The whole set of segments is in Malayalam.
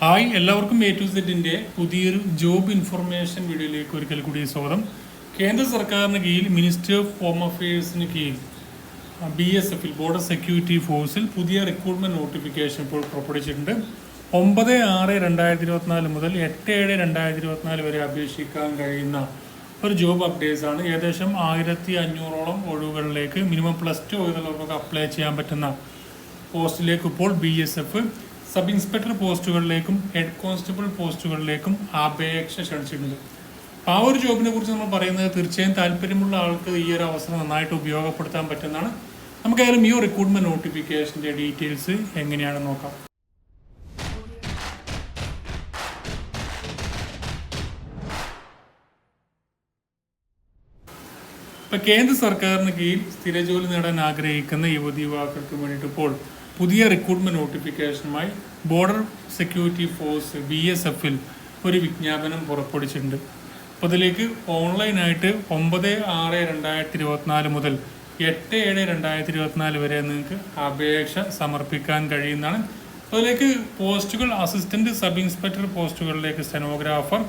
ഹായ് എല്ലാവർക്കും എ ടു സെറ്റിന്റെ പുതിയൊരു ജോബ് ഇൻഫർമേഷൻ വീഡിയോയിലേക്ക് ഒരിക്കൽ കൂടി സ്വാഗതം. കേന്ദ്ര സർക്കാരിന് കീഴിൽ മിനിസ്ട്രി ഓഫ് ഹോം അഫയേഴ്സിന് കീഴിൽ ബി എസ് എഫിൽ ബോർഡർ സെക്യൂരിറ്റി ഫോഴ്സിൽ പുതിയ റിക്രൂട്ട്മെന്റ് നോട്ടിഫിക്കേഷൻ ഇപ്പോൾ പുറപ്പെടുവിച്ചിട്ടുണ്ട്. ഒമ്പത് ആറ് രണ്ടായിരത്തി ഇരുപത്തിനാല് മുതൽ എട്ട് ഏഴ് രണ്ടായിരത്തി ഇരുപത്തിനാല് വരെ അപേക്ഷിക്കാൻ കഴിയുന്ന ഒരു ജോബ് അപ്ഡേറ്റ്സ് ആണ്. ഏകദേശം ആയിരത്തി അഞ്ഞൂറോളം ഒഴിവുകളിലേക്ക് മിനിമം പ്ലസ് ടു എഴുതുന്നവർക്കൊക്കെ അപ്ലൈ ചെയ്യാൻ പറ്റുന്ന പോസ്റ്റിലേക്ക് ഇപ്പോൾ B S F sub inspector പോസ്റ്റുകളിലേക്കും head constable പോസ്റ്റുകളിലേക്കും അപേക്ഷ ക്ഷണിച്ചിട്ടുണ്ട്. അപ്പം ആ ഒരു ജോബിനെ കുറിച്ച് നമ്മൾ പറയുന്നത് തീർച്ചയായും താല്പര്യമുള്ള ആൾക്ക് ഈ ഒരു അവസരം നന്നായിട്ട് ഉപയോഗപ്പെടുത്താൻ പറ്റുന്നതാണ്. നമുക്കായാലും ഈ റിക്രൂട്ട്മെന്റ് നോട്ടിഫിക്കേഷന്റെ ഡീറ്റെയിൽസ് എങ്ങനെയാണ് നോക്കാം. ഇപ്പൊ കേന്ദ്ര സർക്കാരിന് കീഴിൽ സ്ഥിരജോലി നേടാൻ ആഗ്രഹിക്കുന്ന യുവതി യുവാക്കൾക്ക് വേണ്ടിയിട്ട് ഇപ്പോൾ പുതിയ recruitment നോട്ടിഫിക്കേഷനുമായി border security force B S എഫിൽ ഒരു വിജ്ഞാപനം പുറപ്പെടുവിച്ചിട്ടുണ്ട്. അപ്പോൾ അതിലേക്ക് ഓൺലൈനായിട്ട് ഒമ്പത് ആറ് രണ്ടായിരത്തി ഇരുപത്തിനാല് മുതൽ എട്ട് ഏഴ് രണ്ടായിരത്തി ഇരുപത്തിനാല് വരെ നിങ്ങൾക്ക് അപേക്ഷ സമർപ്പിക്കാൻ കഴിയുന്നതാണ്. അതിലേക്ക് പോസ്റ്റുകൾ അസിസ്റ്റന്റ് സബ് ഇൻസ്പെക്ടർ പോസ്റ്റുകളിലേക്ക് സ്റ്റെനോഗ്രാഫർ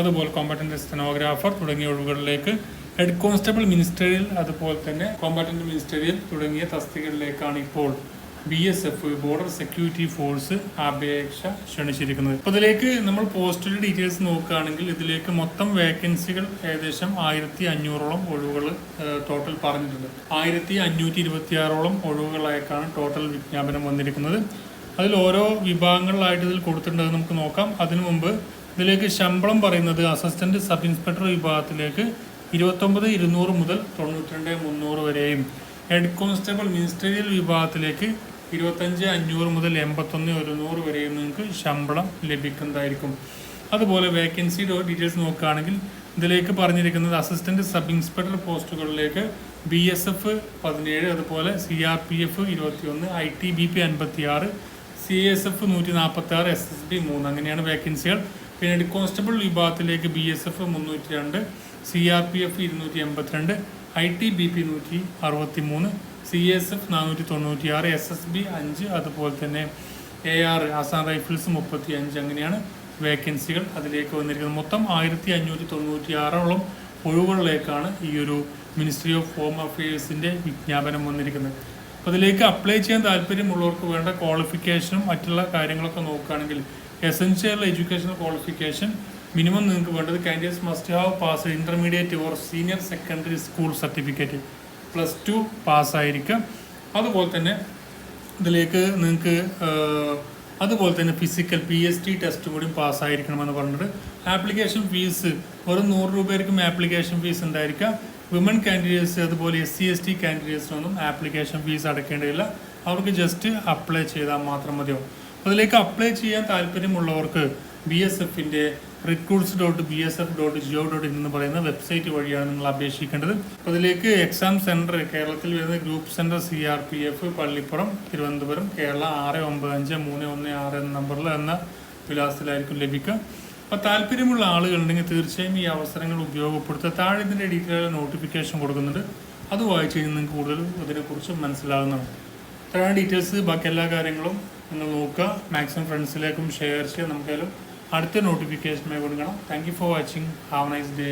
അതുപോലെ കോമ്പറ്റന്റ് സ്റ്റെനോഗ്രാഫർ തുടങ്ങിയ ഒഴിവുകളിലേക്ക് ഹെഡ് കോൺസ്റ്റബിൾ മിനിസ്റ്ററിയൽ അതുപോലെ തന്നെ കോമ്പറ്റന്റ് മിനിസ്റ്ററിയൽ തുടങ്ങിയ തസ്തികകളിലേക്കാണ് ഇപ്പോൾ B S F border security force അപേക്ഷ ക്ഷണിച്ചിരിക്കുന്നത്. അപ്പോൾ ഇതിലേക്ക് നമ്മൾ പോസ്റ്റിന്റെ ഡീറ്റെയിൽസ് നോക്കുകയാണെങ്കിൽ ഇതിലേക്ക് മൊത്തം വേക്കൻസികൾ ഏകദേശം ആയിരത്തി അഞ്ഞൂറോളം ഒഴിവുകൾ ടോട്ടൽ പറഞ്ഞിട്ടുണ്ട്. ആയിരത്തി അഞ്ഞൂറ്റി ഇരുപത്തി ആറോളം ഒഴിവുകളായിട്ടാണ് ടോട്ടൽ വിജ്ഞാപനം വന്നിരിക്കുന്നത്. അതിൽ ഓരോ വിഭാഗങ്ങളിലായിട്ട് ഇതിൽ കൊടുത്തിട്ടുണ്ടെന്ന് നമുക്ക് നോക്കാം. അതിനു മുമ്പ് ഇതിലേക്ക് ശമ്പളം പറയുന്നത് അസിസ്റ്റന്റ് സബ് ഇൻസ്പെക്ടർ വിഭാഗത്തിലേക്ക് ഇരുപത്തൊമ്പത് ഇരുന്നൂറ് മുതൽ തൊണ്ണൂറ്റി രണ്ട് മുന്നൂറ് വരെയും ഹെഡ് കോൺസ്റ്റബിൾ മിനിസ്റ്ററിയൽ വിഭാഗത്തിലേക്ക് ഇരുപത്തഞ്ച് അഞ്ഞൂറ് മുതൽ എൺപത്തൊന്ന് ഒരുന്നൂറ് വരെയും നിങ്ങൾക്ക് ശമ്പളം ലഭിക്കുന്നതായിരിക്കും. അതുപോലെ വേക്കൻസി ഡീറ്റെയിൽസ് നോക്കുകയാണെങ്കിൽ ഇതിലേക്ക് പറഞ്ഞിരിക്കുന്നത് അസിസ്റ്റന്റ് സബ് ഇൻസ്പെക്ടർ പോസ്റ്റുകളിലേക്ക് ബി എസ് എഫ് പതിനേഴ് അതുപോലെ സി ആർ പി എഫ് ഇരുപത്തിയൊന്ന് ഐ ടി ബി പി അൻപത്തി ആറ് സി എസ് എഫ് നൂറ്റി നാൽപ്പത്തി ആറ് എസ് എസ് ബി മൂന്ന് അങ്ങനെയാണ് വേക്കൻസികൾ പിന്നീട് കോൺസ്റ്റബിൾ വിഭാഗത്തിലേക്ക് ബി എസ് എഫ് മുന്നൂറ്റി രണ്ട് സി ആർ പി എഫ് ഇരുന്നൂറ്റി എൺപത്തിരണ്ട് ഐ ടി ബി പി നൂറ്റി അറുപത്തി മൂന്ന് സി എസ് എഫ് നാനൂറ്റി തൊണ്ണൂറ്റി ആറ് എസ് എസ് ബി അഞ്ച് അതുപോലെ തന്നെ എ ആർ ആസാം റൈഫിൾസ് മുപ്പത്തി അഞ്ച് അങ്ങനെയാണ് വേക്കൻസികൾ അതിലേക്ക് വന്നിരിക്കുന്നത്. മൊത്തം ആയിരത്തി അഞ്ഞൂറ്റി തൊണ്ണൂറ്റി ആറോളം ഒഴിവുകളിലേക്കാണ് ഈ ഒരു മിനിസ്ട്രി ഓഫ് ഹോം അഫയേഴ്സിന്റെ വിജ്ഞാപനം വന്നിരിക്കുന്നത്. അപ്പോൾ അതിലേക്ക് അപ്ലൈ ചെയ്യാൻ താല്പര്യമുള്ളവർക്ക് വേണ്ട ക്വാളിഫിക്കേഷനും മറ്റുള്ള കാര്യങ്ങളൊക്കെ നോക്കുകയാണെങ്കിൽ എസെൻഷ്യൽ എഡ്യൂക്കേഷണൽ ക്വാളിഫിക്കേഷൻ മിനിമം നിങ്ങൾക്ക് വേണ്ടത് candidates must have pass intermediate or senior secondary school certificate plus two പാസ്സായിരിക്കാം. അതുപോലെ തന്നെ ഇതിലേക്ക് നിങ്ങൾക്ക് അതുപോലെ തന്നെ physical P S T test കൂടി പാസ്സായിരിക്കണമെന്ന് പറഞ്ഞിട്ട് ആപ്ലിക്കേഷൻ ഫീസ് വെറും നൂറ് രൂപയായിരിക്കും ആപ്ലിക്കേഷൻ ഫീസ് ഉണ്ടായിരിക്കാം. വിമൻ കാൻഡിഡേറ്റ്സ് അതുപോലെ എസ് സി എസ് ടി കാൻഡിഡേറ്റ്സിനൊന്നും ആപ്ലിക്കേഷൻ ഫീസ് അടയ്ക്കേണ്ടതില്ല. അവർക്ക് ജസ്റ്റ് അപ്ലൈ ചെയ്താൽ മാത്രം മതിയാവും. അതിലേക്ക് അപ്ലൈ ചെയ്യാൻ താല്പര്യമുള്ളവർക്ക് ബി എസ് എഫിന്റെ recruits dot B S F dot G O dot in എന്ന് പറയുന്ന വെബ്സൈറ്റ് വഴിയാണ് നിങ്ങൾ അപേക്ഷിക്കേണ്ടത്. അപ്പോൾ അതിലേക്ക് എക്സാം സെന്റർ കേരളത്തിൽ വരുന്ന group centre C R P F Pallippuram Thiruvananthapuram Kerala ആറ് ഒമ്പത് അഞ്ച് മൂന്ന് ഒന്ന് ആറ് എന്ന നമ്പറിൽ എന്ന വിലാസത്തിലായിരിക്കും ലഭിക്കുക. അപ്പോൾ താല്പര്യമുള്ള ആളുകളുണ്ടെങ്കിൽ തീർച്ചയായും ഈ അവസരങ്ങൾ ഉപയോഗപ്പെടുത്തുക. താഴെ ഇതിന്റെ ഡീറ്റെയിൽ നോട്ടിഫിക്കേഷൻ കൊടുക്കുന്നുണ്ട്. അത് വായിച്ച് കഴിഞ്ഞാൽ നിങ്ങൾക്ക് കൂടുതൽ അതിനെക്കുറിച്ച് മനസ്സിലാകുന്നതാണ് ഇത്രയാണ് ഡീറ്റെയിൽസ് ബാക്കി എല്ലാ കാര്യങ്ങളും നിങ്ങൾ നോക്കുക. മാക്സിമം ഫ്രണ്ട്സിലേക്കും ഷെയർ ചെയ്യുക. നമുക്കായാലും അടുത്ത നോട്ടിഫിക്കേഷനുമായി കൊടുക്കണം thank you for watching have nice day